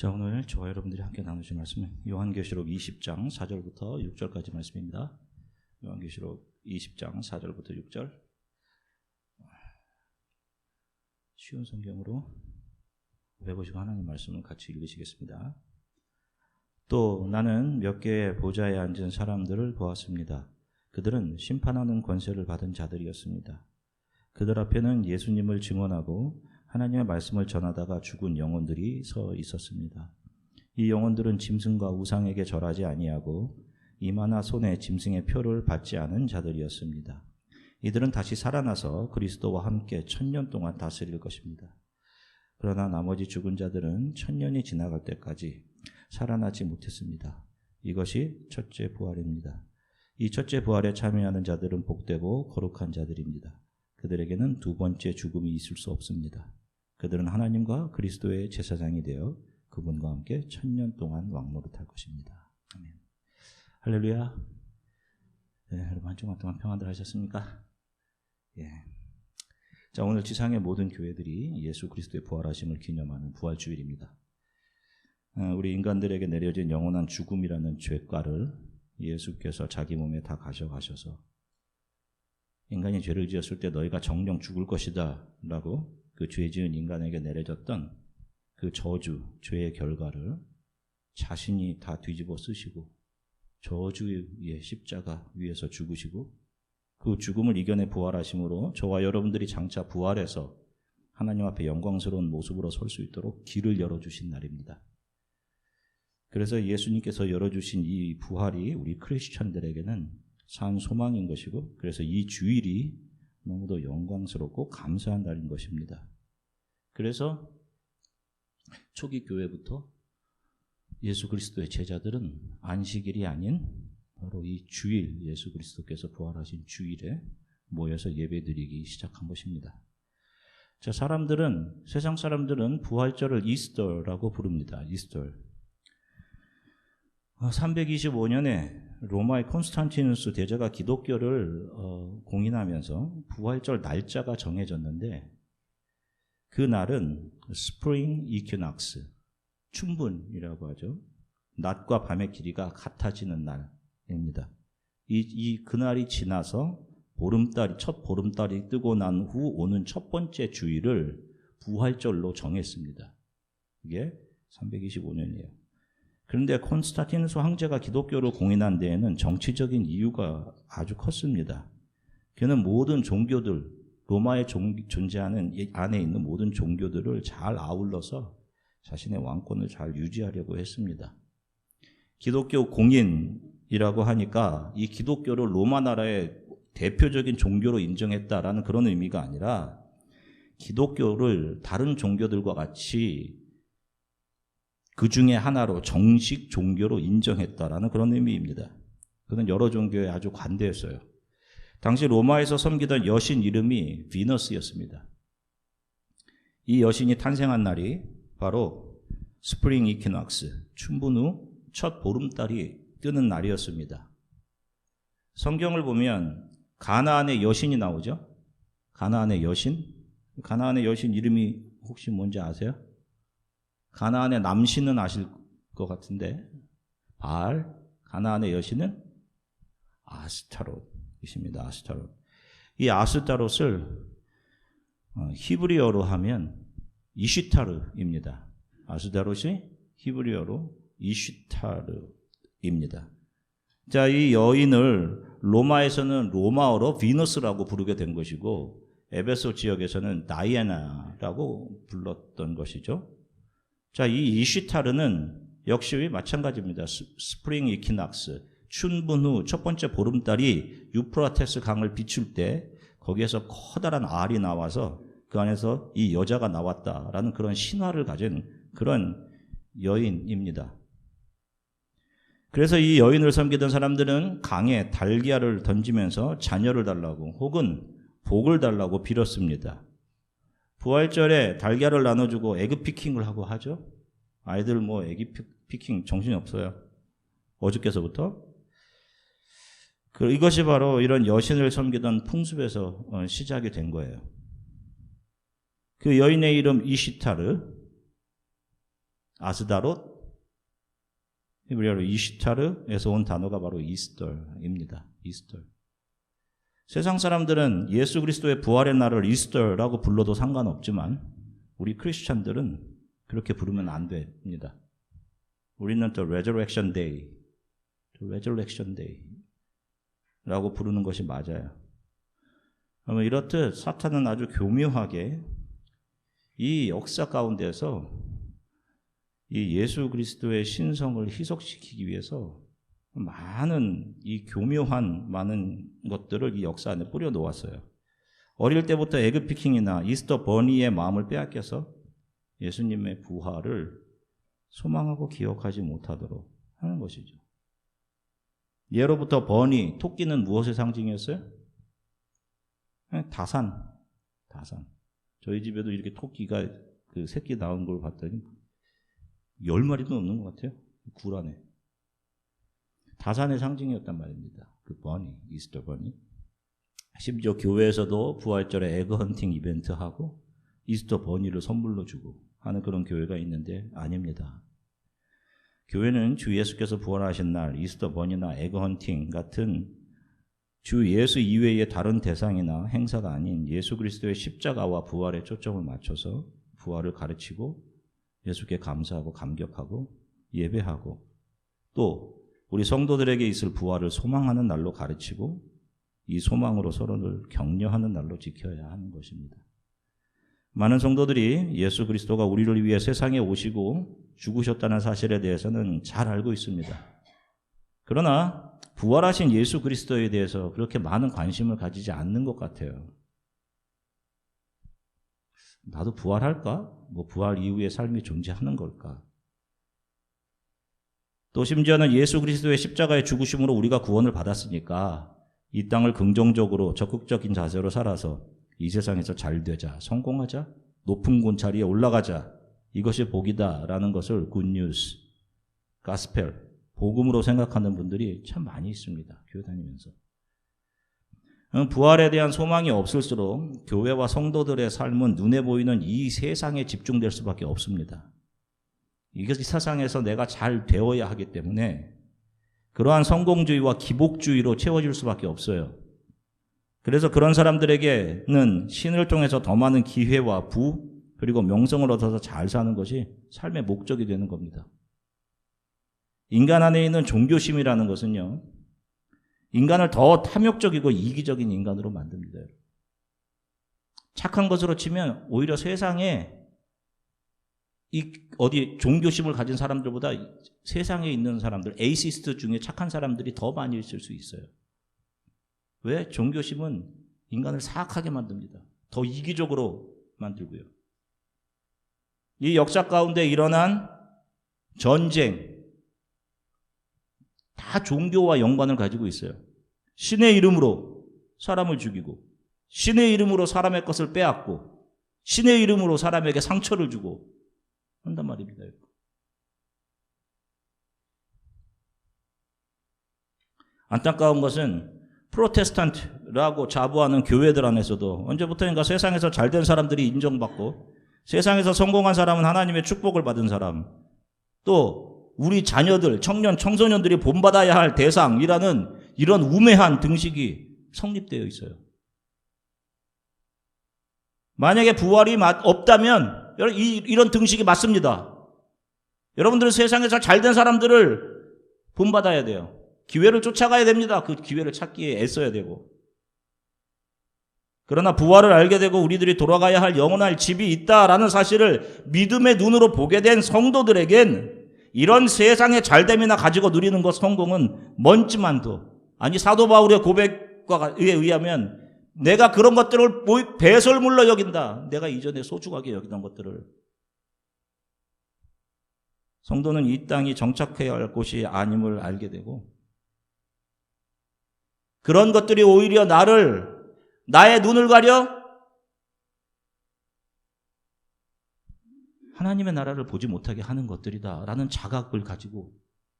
자, 오늘 저와 여러분들이 함께 나누실 말씀은 요한계시록 20장 4절부터 6절까지 말씀입니다. 요한계시록 20장 4절부터 6절. 쉬운 성경으로 배보시고 하나님 말씀을 같이 읽으시겠습니다. 또 나는 몇 개의 보좌에 앉은 사람들을 보았습니다. 그들은 심판하는 권세를 받은 자들이었습니다. 그들 앞에는 예수님을 증언하고 하나님의 말씀을 전하다가 죽은 영혼들이 서 있었습니다. 이 영혼들은 짐승과 우상에게 절하지 아니하고 이마나 손에 짐승의 표를 받지 않은 자들이었습니다. 이들은 다시 살아나서 그리스도와 함께 천년 동안 다스릴 것입니다. 그러나 나머지 죽은 자들은 천년이 지나갈 때까지 살아나지 못했습니다. 이것이 첫째 부활입니다. 이 첫째 부활에 참여하는 자들은 복되고 거룩한 자들입니다. 그들에게는 두 번째 죽음이 있을 수 없습니다. 그들은 하나님과 그리스도의 제사장이 되어 그분과 함께 천년 동안 왕노릇할 것입니다. 아멘. 할렐루야. 네, 여러분 한 주간 동안 평안들 하셨습니까? 예. 자, 오늘 지상의 모든 교회들이 예수 그리스도의 부활하심을 기념하는 부활 주일입니다. 어, 우리 인간들에게 내려진 영원한 죽음이라는 죄가를 예수께서 자기 몸에 다 가져가셔서 인간이 죄를 지었을 때 너희가 정령 죽을 것이다 라고 그 죄 지은 인간에게 내려졌던 그 저주, 죄의 결과를 자신이 다 뒤집어 쓰시고 저주의 십자가 위에서 죽으시고 그 죽음을 이겨내 부활하심으로 저와 여러분들이 장차 부활해서 하나님 앞에 영광스러운 모습으로 설 수 있도록 길을 열어주신 날입니다. 그래서 예수님께서 열어주신 이 부활이 우리 크리스천들에게는 산 소망인 것이고 그래서 이 주일이 너무도 영광스럽고 감사한 날인 것입니다. 그래서 초기 교회부터 예수 그리스도의 제자들은 안식일이 아닌 바로 이 주일 예수 그리스도께서 부활하신 주일에 모여서 예배드리기 시작한 것입니다. 자, 사람들은 세상 사람들은 부활절을 이스터라고 부릅니다. 이스터. 325년에 로마의 콘스탄티누스 대제가 기독교를 어, 공인하면서 부활절 날짜가 정해졌는데 그 날은 스프링 이퀴낙스, 춘분이라고 하죠. 낮과 밤의 길이가 같아지는 날입니다. 이, 이 그날이 지나서 보름달이 첫 보름달이 뜨고 난 후 오는 첫 번째 주일을 부활절로 정했습니다. 이게 325년이에요. 그런데 콘스타티누스 황제가 기독교를 공인한 데에는 정치적인 이유가 아주 컸습니다. 그는 모든 종교들, 로마에 존재하는 안에 있는 모든 종교들을 잘 아울러서 자신의 왕권을 잘 유지하려고 했습니다. 기독교 공인이라고 하니까 이 기독교를 로마 나라의 대표적인 종교로 인정했다라는 그런 의미가 아니라 기독교를 다른 종교들과 같이 그 중에 하나로 정식 종교로 인정했다라는 그런 의미입니다. 그는 여러 종교에 아주 관대했어요. 당시 로마에서 섬기던 여신 이름이 비너스였습니다. 이 여신이 탄생한 날이 바로 스프링 이퀴낙스, 춘분 후 첫 보름달이 뜨는 날이었습니다. 성경을 보면 가나안의 여신이 나오죠. 가나안의 여신? 가나안의 여신 이름이 혹시 뭔지 아세요? 가나안의 남신은 아실 것 같은데 바알, 가나안의 여신은 아스타롯 이십니다. 아스타롯. 이 아스타롯을 어, 히브리어로 하면 이슈타르입니다. 아스타롯이 히브리어로 이슈타르입니다. 자, 이 여인을 로마에서는 로마어로 비너스라고 부르게 된 것이고 에베소 지역에서는 다이애나라고 불렀던 것이죠. 자, 이 이슈타르는 역시 마찬가지입니다. 스프링 이키낙스. 춘분 후 첫 번째 보름달이 유프라테스 강을 비출 때 거기에서 커다란 알이 나와서 그 안에서 이 여자가 나왔다라는 그런 신화를 가진 그런 여인입니다. 그래서 이 여인을 섬기던 사람들은 강에 달걀을 던지면서 자녀를 달라고 혹은 복을 달라고 빌었습니다. 부활절에 달걀을 나눠주고 에그 피킹을 하고 하죠. 아이들 뭐 에그 피킹 정신이 없어요. 어저께서부터. 그 이것이 바로 이런 여신을 섬기던 풍습에서 어, 시작이 된 거예요. 그 여인의 이름 이시타르. 아스다롯, 히브리어로 이시타르에서 온 단어가 바로 이스터입니다. 이스터. 세상 사람들은 예수 그리스도의 부활의 날을 이스터라고 불러도 상관없지만 우리 크리스찬들은 그렇게 부르면 안 됩니다. 우리는 또 resurrection 라고 부르는 것이 맞아요. 그러면 이렇듯 사탄은 아주 교묘하게 이 역사 가운데서 이 예수 그리스도의 신성을 희석시키기 위해서 많은 이 교묘한 많은 것들을 이 역사 안에 뿌려 놓았어요. 어릴 때부터 에그 피킹이나 이스터 버니의 마음을 빼앗겨서 예수님의 부활을 소망하고 기억하지 못하도록 하는 것이죠. 예로부터 버니, 토끼는 무엇의 상징이었어요? 다산, 다산. 저희 집에도 이렇게 토끼가 그 새끼 나온 걸 봤더니 열 마리도 넘는 것 같아요. 굴 안에. 다산의 상징이었단 말입니다. 그 버니, 이스터 버니. 심지어 교회에서도 부활절에 에그 헌팅 이벤트 하고 이스터 버니를 선물로 주고 하는 그런 교회가 있는데 아닙니다. 교회는 주 예수께서 부활하신 날 이스터 버니나 에그 헌팅 같은 주 예수 이외의 다른 대상이나 행사가 아닌 예수 그리스도의 십자가와 부활에 초점을 맞춰서 부활을 가르치고 예수께 감사하고 감격하고 예배하고 또 우리 성도들에게 있을 부활을 소망하는 날로 가르치고 이 소망으로 서로를 격려하는 날로 지켜야 하는 것입니다. 많은 성도들이 예수 그리스도가 우리를 위해 세상에 오시고 죽으셨다는 사실에 대해서는 잘 알고 있습니다. 그러나 부활하신 예수 그리스도에 대해서 그렇게 많은 관심을 가지지 않는 것 같아요. 나도 부활할까? 뭐 부활 이후의 삶이 존재하는 걸까? 또 심지어는 예수 그리스도의 십자가의 죽으심으로 우리가 구원을 받았으니까 이 땅을 긍정적으로 적극적인 자세로 살아서 이 세상에서 잘 되자, 성공하자, 높은 군자리에 올라가자. 이것이 복이다라는 것을 굿뉴스, 가스펠, 복음으로 생각하는 분들이 참 많이 있습니다. 교회 다니면서. 부활에 대한 소망이 없을수록 교회와 성도들의 삶은 눈에 보이는 이 세상에 집중될 수밖에 없습니다. 이것이 세상에서 내가 잘 되어야 하기 때문에 그러한 성공주의와 기복주의로 채워질 수밖에 없어요. 그래서 그런 사람들에게는 신을 통해서 더 많은 기회와 부 그리고 명성을 얻어서 잘 사는 것이 삶의 목적이 되는 겁니다. 인간 안에 있는 종교심이라는 것은요. 인간을 더 탐욕적이고 이기적인 인간으로 만듭니다. 착한 것으로 치면 오히려 세상에 이 어디 종교심을 가진 사람들보다 세상에 있는 사람들, 에이시스트 중에 착한 사람들이 더 많이 있을 수 있어요. 왜? 종교심은 인간을 사악하게 만듭니다. 더 이기적으로 만들고요. 이 역사 가운데 일어난 전쟁, 다 종교와 연관을 가지고 있어요. 신의 이름으로 사람을 죽이고, 신의 이름으로 사람의 것을 빼앗고, 신의 이름으로 사람에게 상처를 주고, 한단 말입니다. 안타까운 것은 프로테스탄트라고 자부하는 교회들 안에서도 언제부터인가 세상에서 잘된 사람들이 인정받고 세상에서 성공한 사람은 하나님의 축복을 받은 사람 또 우리 자녀들, 청년, 청소년들이 본받아야 할 대상이라는 이런 우매한 등식이 성립되어 있어요. 만약에 부활이 없다면 이런 등식이 맞습니다. 여러분들은 세상에서 잘된 사람들을 본받아야 돼요. 기회를 쫓아가야 됩니다. 그 기회를 찾기에 애써야 되고. 그러나 부활을 알게 되고 우리들이 돌아가야 할 영원할 집이 있다라는 사실을 믿음의 눈으로 보게 된 성도들에겐 이런 세상의 잘됨이나 가지고 누리는 것 성공은 먼지만도 아니 사도 바울의 고백과 의하면 내가 그런 것들을 배설물로 여긴다. 내가 이전에 소중하게 여기던 것들을 성도는 이 땅이 정착해야 할 곳이 아님을 알게 되고 그런 것들이 오히려 나를 나의 눈을 가려 하나님의 나라를 보지 못하게 하는 것들이다 라는 자각을 가지고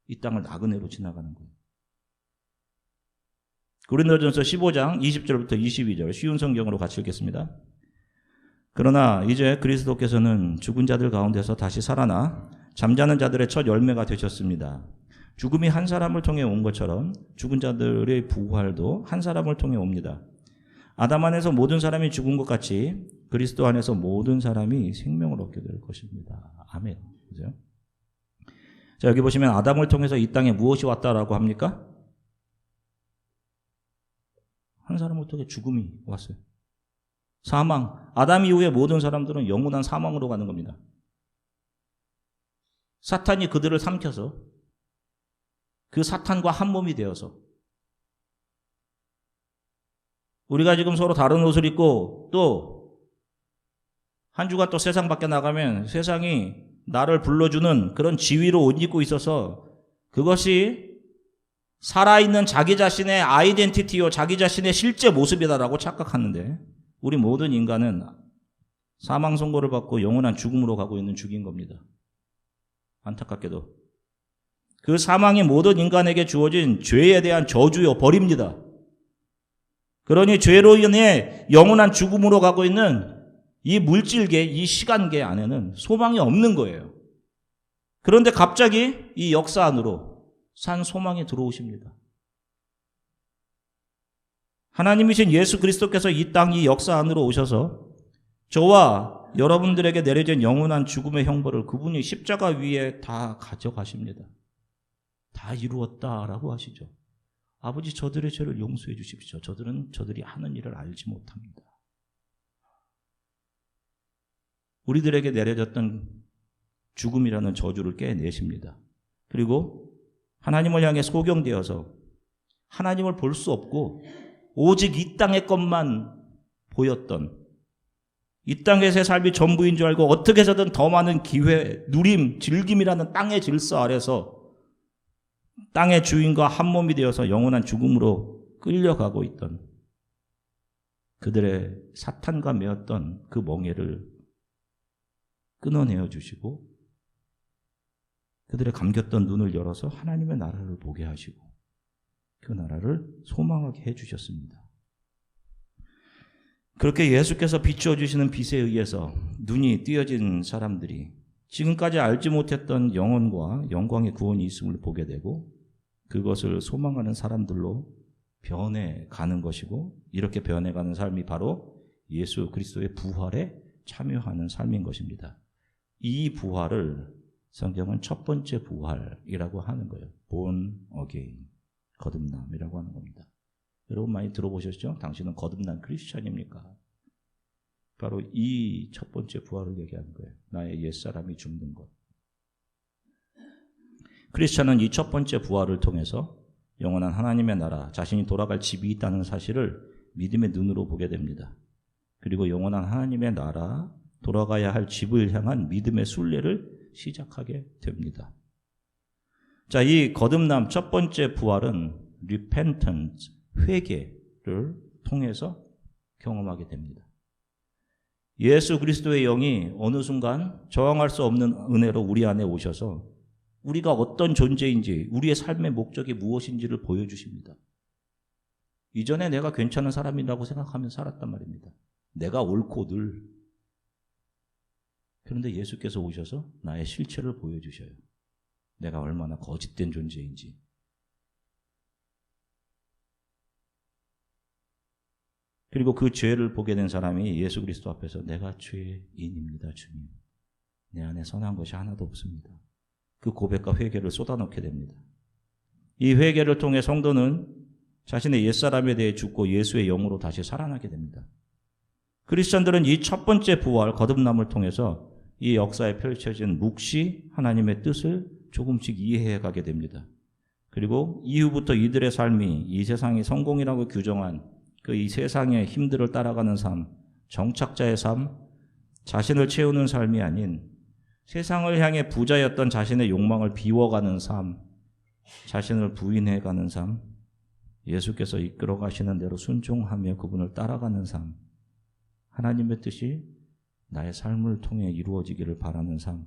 이 땅을 나그네로 지나가는 거예요. 고린도전서 15장 20절부터 22절 쉬운 성경으로 같이 읽겠습니다. 그러나 이제 그리스도께서는 죽은 자들 가운데서 다시 살아나 잠자는 자들의 첫 열매가 되셨습니다. 죽음이 한 사람을 통해 온 것처럼 죽은 자들의 부활도 한 사람을 통해 옵니다. 아담 안에서 모든 사람이 죽은 것 같이 그리스도 안에서 모든 사람이 생명을 얻게 될 것입니다. 아멘. 그죠? 자, 여기 보시면 아담을 통해서 이 땅에 무엇이 왔다라고 합니까? 한 사람을 통해 죽음이 왔어요. 사망. 아담 이후에 모든 사람들은 영원한 사망으로 가는 겁니다. 사탄이 그들을 삼켜서 그 사탄과 한 몸이 되어서 우리가 지금 서로 다른 옷을 입고 또 한 주간 또 세상 밖에 나가면 세상이 나를 불러주는 그런 지위로 옷 입고 있어서 그것이 살아있는 자기 자신의 아이덴티티요, 자기 자신의 실제 모습이다라고 착각하는데 우리 모든 인간은 사망 선고를 받고 영원한 죽음으로 가고 있는 죽인 겁니다. 안타깝게도. 그 사망이 모든 인간에게 주어진 죄에 대한 저주요, 벌입니다. 그러니 죄로 인해 영원한 죽음으로 가고 있는 이 물질계, 이 시간계 안에는 소망이 없는 거예요. 그런데 갑자기 이 역사 안으로 산 소망이 들어오십니다. 하나님이신 예수 그리스도께서 이 땅 이 역사 안으로 오셔서 저와 여러분들에게 내려진 영원한 죽음의 형벌을 그분이 십자가 위에 다 가져가십니다. 다 이루었다라고 하시죠. 아버지 저들의 죄를 용서해 주십시오. 저들은 저들이 하는 일을 알지 못합니다. 우리들에게 내려졌던 죽음이라는 저주를 깨내십니다. 그리고 하나님을 향해 소경되어서 하나님을 볼 수 없고 오직 이 땅의 것만 보였던 이 땅에서의 삶이 전부인 줄 알고 어떻게 해서든 더 많은 기회, 누림, 즐김이라는 땅의 질서 아래서 땅의 주인과 한 몸이 되어서 영원한 죽음으로 끌려가고 있던 그들의 사탄과 매었던 그 멍해를 끊어내어 주시고 그들의 감겼던 눈을 열어서 하나님의 나라를 보게 하시고 그 나라를 소망하게 해 주셨습니다. 그렇게 예수께서 비추어 주시는 빛에 의해서 눈이 띄어진 사람들이 지금까지 알지 못했던 영혼과 영광의 구원이 있음을 보게 되고 그것을 소망하는 사람들로 변해 가는 것이고 이렇게 변해 가는 삶이 바로 예수 그리스도의 부활에 참여하는 삶인 것입니다. 이 부활을 성경은 첫 번째 부활이라고 하는 거예요. 본 어게인 거듭남이라고 하는 겁니다. 여러분 많이 들어보셨죠? 당신은 거듭난 크리스천입니까? 바로 이 첫 번째 부활을 얘기하는 거예요. 나의 옛사람이 죽는 것. 크리스천은 이 첫 번째 부활을 통해서 영원한 하나님의 나라, 자신이 돌아갈 집이 있다는 사실을 믿음의 눈으로 보게 됩니다. 그리고 영원한 하나님의 나라, 돌아가야 할 집을 향한 믿음의 순례를 시작하게 됩니다. 자, 이 거듭남 첫 번째 부활은 repentance, 회개를 통해서 경험하게 됩니다. 예수 그리스도의 영이 어느 순간 저항할 수 없는 은혜로 우리 안에 오셔서 우리가 어떤 존재인지, 우리의 삶의 목적이 무엇인지를 보여주십니다. 이전에 내가 괜찮은 사람이라고 생각하며 살았단 말입니다. 내가 옳고 늘. 그런데 예수께서 오셔서 나의 실체를 보여주셔요. 내가 얼마나 거짓된 존재인지. 그리고 그 죄를 보게 된 사람이 예수 그리스도 앞에서 내가 죄인입니다, 주님. 내 안에 선한 것이 하나도 없습니다. 그 고백과 회개를 쏟아넣게 됩니다. 이 회개를 통해 성도는 자신의 옛사람에 대해 죽고 예수의 영으로 다시 살아나게 됩니다. 크리스천들은 이 첫 번째 부활, 거듭남을 통해서 이 역사에 펼쳐진 묵시 하나님의 뜻을 조금씩 이해해 가게 됩니다. 그리고 이후부터 이들의 삶이 이 세상이 성공이라고 규정한 그 이 세상의 힘들을 따라가는 삶, 정착자의 삶, 자신을 채우는 삶이 아닌 세상을 향해 부자였던 자신의 욕망을 비워가는 삶, 자신을 부인해가는 삶, 예수께서 이끌어 가시는 대로 순종하며 그분을 따라가는 삶, 하나님의 뜻이 나의 삶을 통해 이루어지기를 바라는 삶,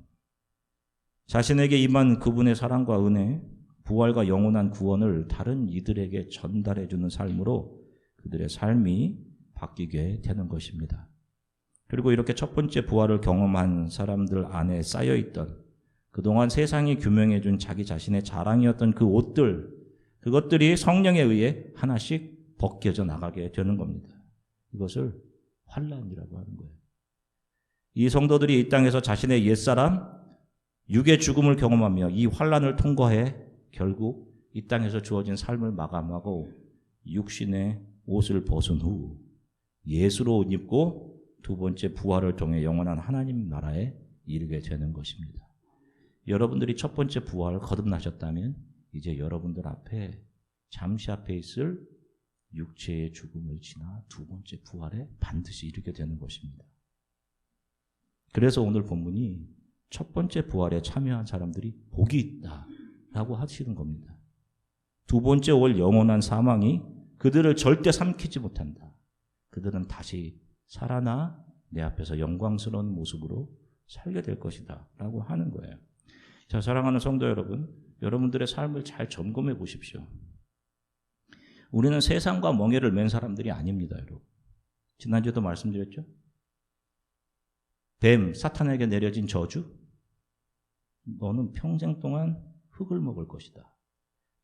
자신에게 임한 그분의 사랑과 은혜, 부활과 영원한 구원을 다른 이들에게 전달해주는 삶으로 그들의 삶이 바뀌게 되는 것입니다. 그리고 이렇게 첫 번째 부활을 경험한 사람들 안에 쌓여있던 그동안 세상이 규명해준 자기 자신의 자랑이었던 그 옷들, 그것들이 성령에 의해 하나씩 벗겨져 나가게 되는 겁니다. 이것을 환란이라고 하는 거예요. 이 성도들이 이 땅에서 자신의 옛사람, 육의 죽음을 경험하며 이 환란을 통과해 결국 이 땅에서 주어진 삶을 마감하고 육신의 옷을 벗은 후 예수로 옷 입고 두 번째 부활을 통해 영원한 하나님 나라에 이르게 되는 것입니다. 여러분들이 첫 번째 부활을 거듭나셨다면 이제 여러분들 앞에 잠시 앞에 있을 육체의 죽음을 지나 두 번째 부활에 반드시 이르게 되는 것입니다. 그래서 오늘 본문이 첫 번째 부활에 참여한 사람들이 복이 있다 라고 하시는 겁니다. 두 번째 올 영원한 사망이 그들을 절대 삼키지 못한다. 그들은 다시 살아나 내 앞에서 영광스러운 모습으로 살게 될 것이다. 라고 하는 거예요. 자, 사랑하는 성도 여러분, 여러분들의 삶을 잘 점검해 보십시오. 우리는 세상과 멍해를 맨 사람들이 아닙니다, 여러분. 지난주에도 말씀드렸죠? 뱀, 사탄에게 내려진 저주? 너는 평생 동안 흙을 먹을 것이다.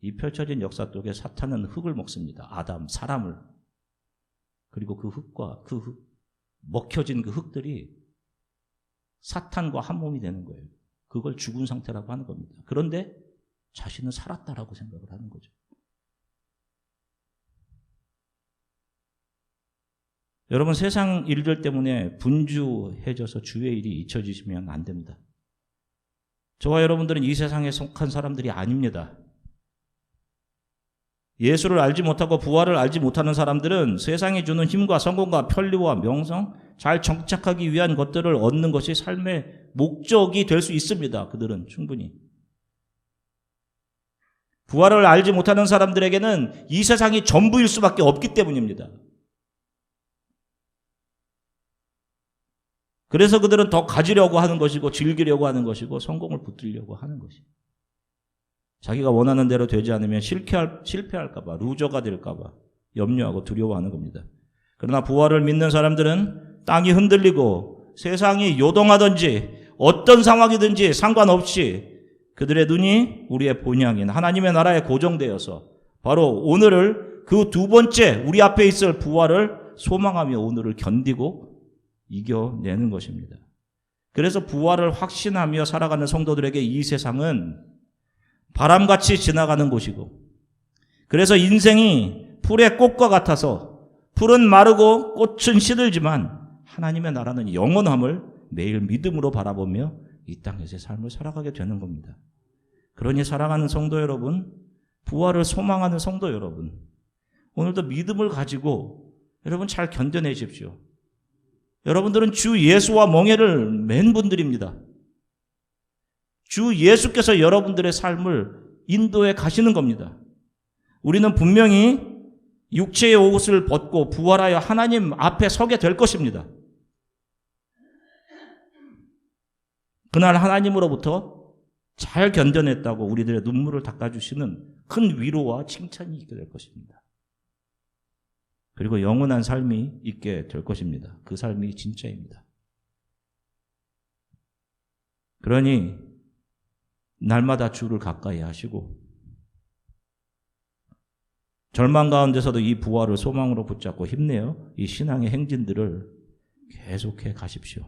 이 펼쳐진 역사 속에 사탄은 흙을 먹습니다. 아담, 사람을. 그리고 그 흙과 그 흙, 먹혀진 그 흙들이 사탄과 한 몸이 되는 거예요. 그걸 죽은 상태라고 하는 겁니다. 그런데 자신은 살았다라고 생각을 하는 거죠. 여러분 세상 일들 때문에 분주해져서 주의 일이 잊혀지시면 안 됩니다. 저와 여러분들은 이 세상에 속한 사람들이 아닙니다. 예수를 알지 못하고 부활을 알지 못하는 사람들은 세상이 주는 힘과 성공과 편리와 명성, 잘 정착하기 위한 것들을 얻는 것이 삶의 목적이 될 수 있습니다. 그들은 충분히. 부활을 알지 못하는 사람들에게는 이 세상이 전부일 수밖에 없기 때문입니다. 그래서 그들은 더 가지려고 하는 것이고 즐기려고 하는 것이고 성공을 붙들려고 하는 것입니다. 자기가 원하는 대로 되지 않으면 실패할, 실패할까봐, 루저가 될까봐 염려하고 두려워하는 겁니다. 그러나 부활을 믿는 사람들은 땅이 흔들리고 세상이 요동하든지 어떤 상황이든지 상관없이 그들의 눈이 우리의 본향인 하나님의 나라에 고정되어서 바로 오늘을 그 두 번째 우리 앞에 있을 부활을 소망하며 오늘을 견디고 이겨내는 것입니다. 그래서 부활을 확신하며 살아가는 성도들에게 이 세상은 바람같이 지나가는 곳이고 그래서 인생이 풀의 꽃과 같아서 풀은 마르고 꽃은 시들지만 하나님의 나라는 영원함을 매일 믿음으로 바라보며 이 땅에서의 삶을 살아가게 되는 겁니다. 그러니 사랑하는 성도 여러분, 부활을 소망하는 성도 여러분, 오늘도 믿음을 가지고 여러분 잘 견뎌내십시오. 여러분들은 주 예수와 멍해를 맨 분들입니다. 주 예수께서 여러분들의 삶을 인도해 가시는 겁니다. 우리는 분명히 육체의 옷을 벗고 부활하여 하나님 앞에 서게 될 것입니다. 그날 하나님으로부터 잘 견뎌냈다고 우리들의 눈물을 닦아주시는 큰 위로와 칭찬이 있게 될 것입니다. 그리고 영원한 삶이 있게 될 것입니다. 그 삶이 진짜입니다. 그러니 날마다 주를 가까이 하시고 절망 가운데서도 이 부활을 소망으로 붙잡고 힘내어 이 신앙의 행진들을 계속해 가십시오.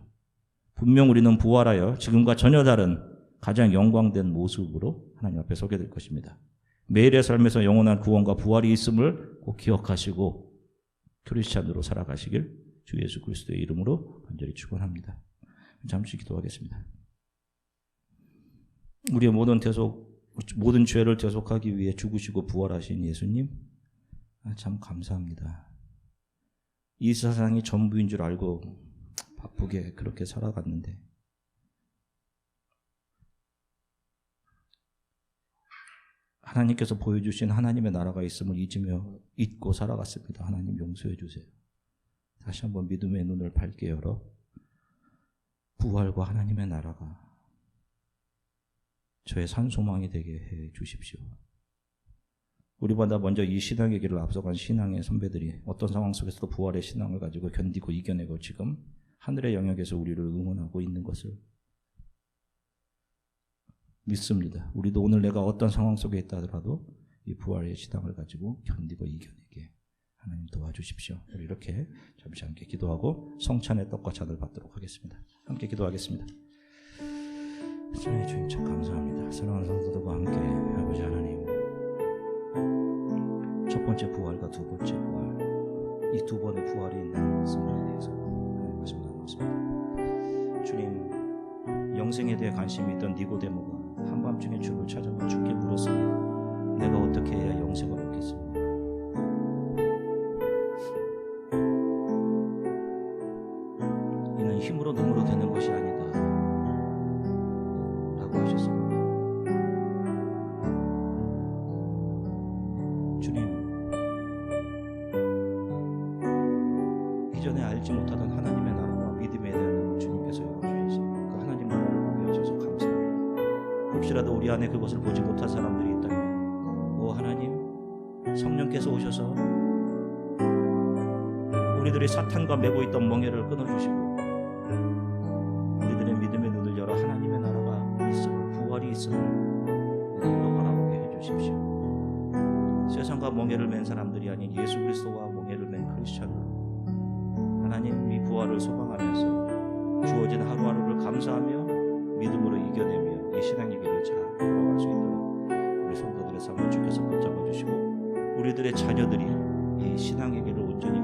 분명 우리는 부활하여 지금과 전혀 다른 가장 영광된 모습으로 하나님 앞에 서게 될 것입니다. 매일의 삶에서 영원한 구원과 부활이 있음을 꼭 기억하시고 크리스찬으로 살아가시길 주 예수 그리스도의 이름으로 간절히 축원합니다. 잠시 기도하겠습니다. 우리의 모든 대속 모든 죄를 대속하기 위해 죽으시고 부활하신 예수님 아, 참 감사합니다. 이 세상이 전부인 줄 알고 바쁘게 그렇게 살아갔는데 하나님께서 보여주신 하나님의 나라가 있음을 잊으며 잊고 살아갔습니다. 하나님 용서해 주세요. 다시 한번 믿음의 눈을 밝게 열어 부활과 하나님의 나라가 저의 산소망이 되게 해 주십시오. 우리보다 먼저 이 신앙의 길을 앞서간 신앙의 선배들이 어떤 상황 속에서도 부활의 신앙을 가지고 견디고 이겨내고 지금 하늘의 영역에서 우리를 응원하고 있는 것을 믿습니다. 우리도 오늘 내가 어떤 상황 속에 있다 하더라도 이 부활의 신앙을 가지고 견디고 이겨내게 하나님 도와주십시오. 이렇게 잠시 함께 기도하고 성찬의 떡과 잔을 받도록 하겠습니다. 함께 기도하겠습니다. 주님 주님 참 감사합니다. 사랑하는 성도들과 함께 아버지 하나님 첫 번째 부활과 두 번째 부활 이 두 번의 부활이 있는 성령에 대해서 하나님 말씀 나눴습니다. 주님 영생에 대해 관심이 있던 니고데모가 한밤중에 주를 찾아와 주께 물었습니다. 내가 어떻게 해야 영생을 얻겠습니까? 이는 힘으로 능으로 되는 것이 아니다. 라 안에 그것을 보지 못한 사람들이 있다면, 오 하나님, 성령께서 오셔서 우리들이 사탄과 매고 있던 멍에를 끊어주시고 우리들의 믿음의 눈을 열어 하나님의 나라가 있음을 부활이 있음을 눈으로 바라보게 해주십시오. 세상과 멍에를 맨 사람들이 아닌 예수 그리스도와 멍에를 맨 크리스천을 하나님 이 부활을 소망하면서 주어진 하루하루를 감사하며 믿음으로 이겨내며 이 신앙의 길을 잘 걸어갈 수 있도록 우리 성도들의 삶을 주께서 붙잡아 주시고 우리들의 자녀들이 이 신앙의 길을 온전히